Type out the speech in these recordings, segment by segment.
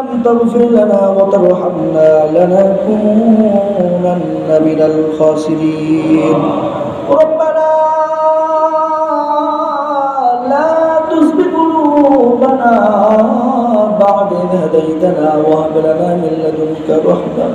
لم تغفر لنا وترحمنا لنكونن من الخاسرين. ربنا لا تزغ قلوبنا بعد إذ هديتنا وهب لنا من لدنك رحمة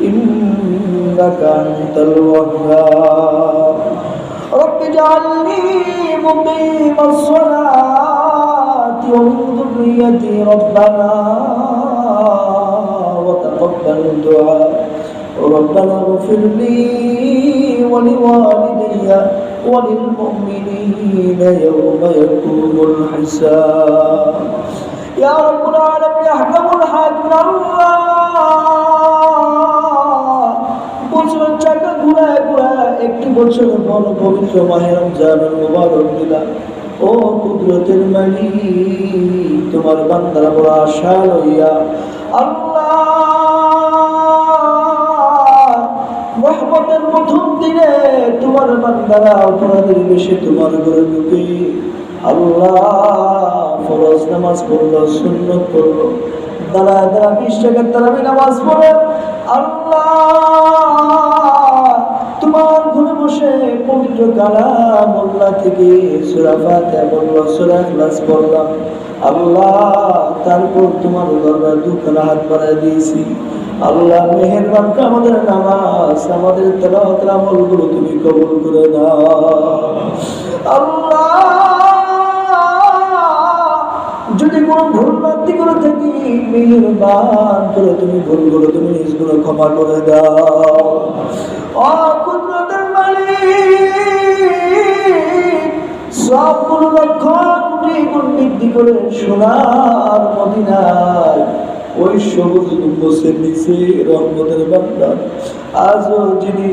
إنك أنت الوهاب. رب اجعلني مقيم الصلاة ومن ذريتي ربنا وتقبل الدعاء ربنا اغفر لي ولوالدي وللمؤمنين يوم يقوم الحساب يا رب العالمين يحكم الحاكم الله বছরের চাকা ঘুরায় ঘুরায় একটি বছর পর পবিত্র মাহের রমজানের মুবারক দিলাম ও কুদরতের মালি তোমার বান্দারা বড় আশা লইয়া আল্লাহ রহমতের প্রথম দিনে তোমার বান্দারা অপরাধের বেশি তোমার ঘরে ঢুকে আল্লাহ ফরজ নামাজ পড়ল, সুন্নত পড়ল। দাঁড়ায় দাঁড়া বিশ টাকার তারা নামাজ পড়ে। কালাম থেকে আল্লাহ, তারপর তোমার দিয়েছি। আল্লাহ মেহেরবান আমাদের নামাজ, আমাদের আমলগুলো তুমি কবুল করে আল্লাহ, যদি কোনো ভুল বাতি করে থাকি মেহেরবান করে তুমি ভুলগুলো তুমি নিজগুলো ক্ষমা করে দাও। সবগুলো বৃদ্ধি করে সোনার মদিনায়। ওই সবুজ নিচে আজও যিনি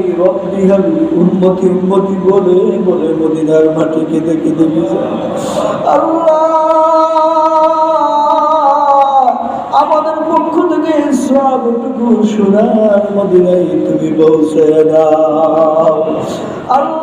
উন্মতি উন্মতি বলে বলে মদিনার মাটি কেঁদে কেঁদে আমাদের পক্ষ থেকে সবটুকু সোনার মদিনায় তুমি পৌঁছে দাও। আল্লাহ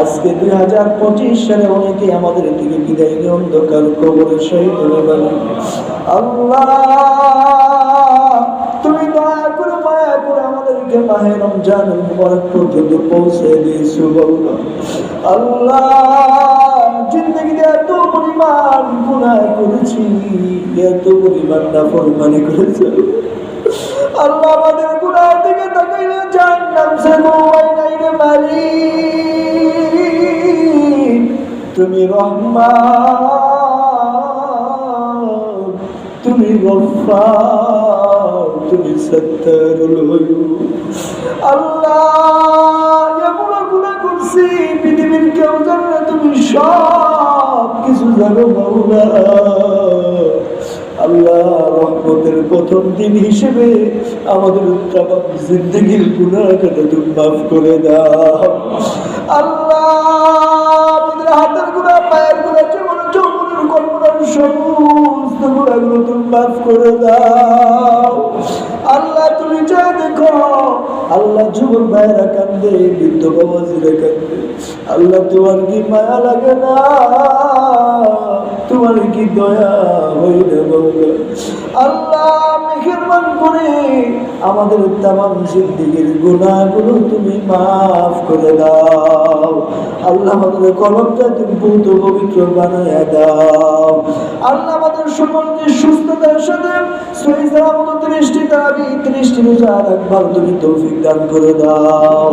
আজকে দুই হাজার পঁচিশ সালে অনেকে আমাদের দিকে বিদায় নিয়ে অন্ধকার কবরের সহিত আল্লাহ, তুমি দয়া করে, মায়া করে আমাদেরকে মাহে রমজান মুবারক পর্যন্ত পৌঁছে দিয়েছ আল্লাহ, জিন্দগিতে এত পরিমাণ গুনাহ করেছি, এত পরিমাণ নাফরমানি করেছি। আল্লাহ, আমাদের গুনাহ থেকে তাকাইলে জাহান্নাম সে মোবাইল নাই রে মালিক। তুমি রহমান, তুমি গফফার তুমি সত্তারুল আল্লাহ, এমন গুনাহ করছি, পৃথিবীর কেউ জানে তুমি সব কিছু জানো মাওলা। আল্লাহ, রহমতের প্রথম দিন হিসেবে আমাদের তামাম জিন্দগির গুণাখানে তুমি মাফ করে দাও। আল্লাহ সমস্ত গুণাগুলো তুমি মাফ করে দাও আল্লাহ তুমি যা দেখো, আল্লাহ যুবক ভাইরা কান্দে বৃদ্ধ বাবাজিরা কান্দে আল্লাহ তোমার কি মায়া লাগে না? তোমার কি দয়া হইলে বাবা আল্লাহ মেহেরবান করে আমাদের তামাম জিন্দিগির গুণাগুলো তুমি মাফ করে দাও। আল্লাহ আমাদের কলমটা তুমি পূত পবিত্র বানায় দাও। আল্লাহ আমাদের সকলকে সুস্থতার সাথে রোজার একবার তুমি করে দাও।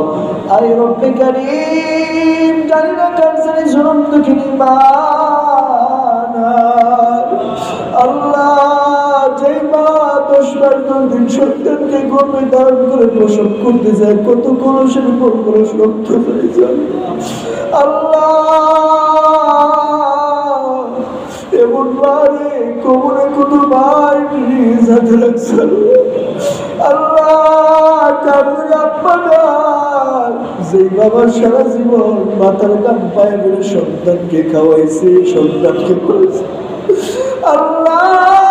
বার দিন সন্তানকে গর্বে ধারণ করে প্রসব করতে যায়। কত কলসের উপর হয়ে যায়। আল্লাহ! এমন মারে কোমরে কোনো রাখছে আল্লাহ সারা জীবন মাথার পায়ে সন্তানকে খাওয়াইছে, সন্তানকে করেছে। আল্লাহ!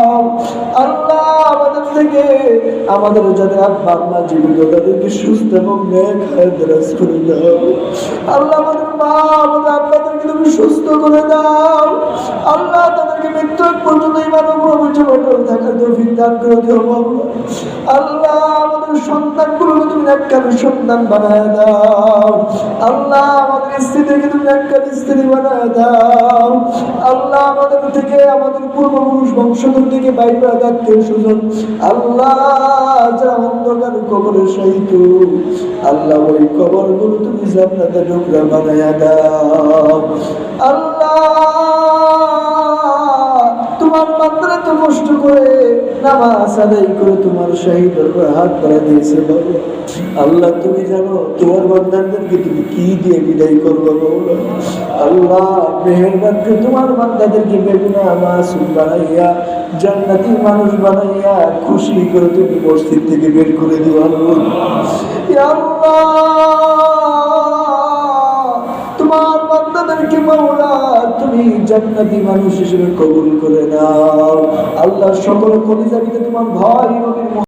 আমাদের যাদের আব্বা, আম্মা জীবিত, তাদেরকে সুস্থ এবং ন্যায় খায় করে দাও। আল্লাহ আমাদের মা, আমাদের আব্বাদেরকে তুমি সুস্থ করে দাও। আল্লাহ তাদেরকে মৃত্যু পর্যন্ত ইমান ও প্রবচন অটল থাকার দান করে আল্লাহ আমাদের সন্তানগুলোকে তুমি একখান সন্তান বানায় দাও। আল্লাহ আমাদের স্ত্রীদেরকে তুমি একখান স্ত্রী বানায় দাও। থেকে আমাদের পূর্বপুরুষ বংশধর থেকে বাইরে আত্মীয় সুজন আল্লাহ যারা অন্ধকার কবরের সহিত, আল্লাহ ওই কবরগুলো তুমি জান্নাতে টুকরা আল্লাহ কষ্ট করে নামাজ আদায় করে তোমার শাহীদ হাত ধরা দিয়েছে বাবা। আল্লাহ, তুমি জানো, তোমার বান্দাদেরকে তুমি কি দিয়ে বিদায় করব বাবা আল্লাহ মেহেরবান করে তোমার বান্দাদেরকে বেগুনা মাসুম বানাইয়া, জান্নাতি মানুষ বানাইয়া খুশি করে তুমি মসজিদ থেকে বের করে দিও আল্লাহ। আল্লাহ! জান্নাতি মানুষ হিসেবে কবুল করে নাও। আল্লাহ সকল কলিজাকে তোমার ভয় নবীর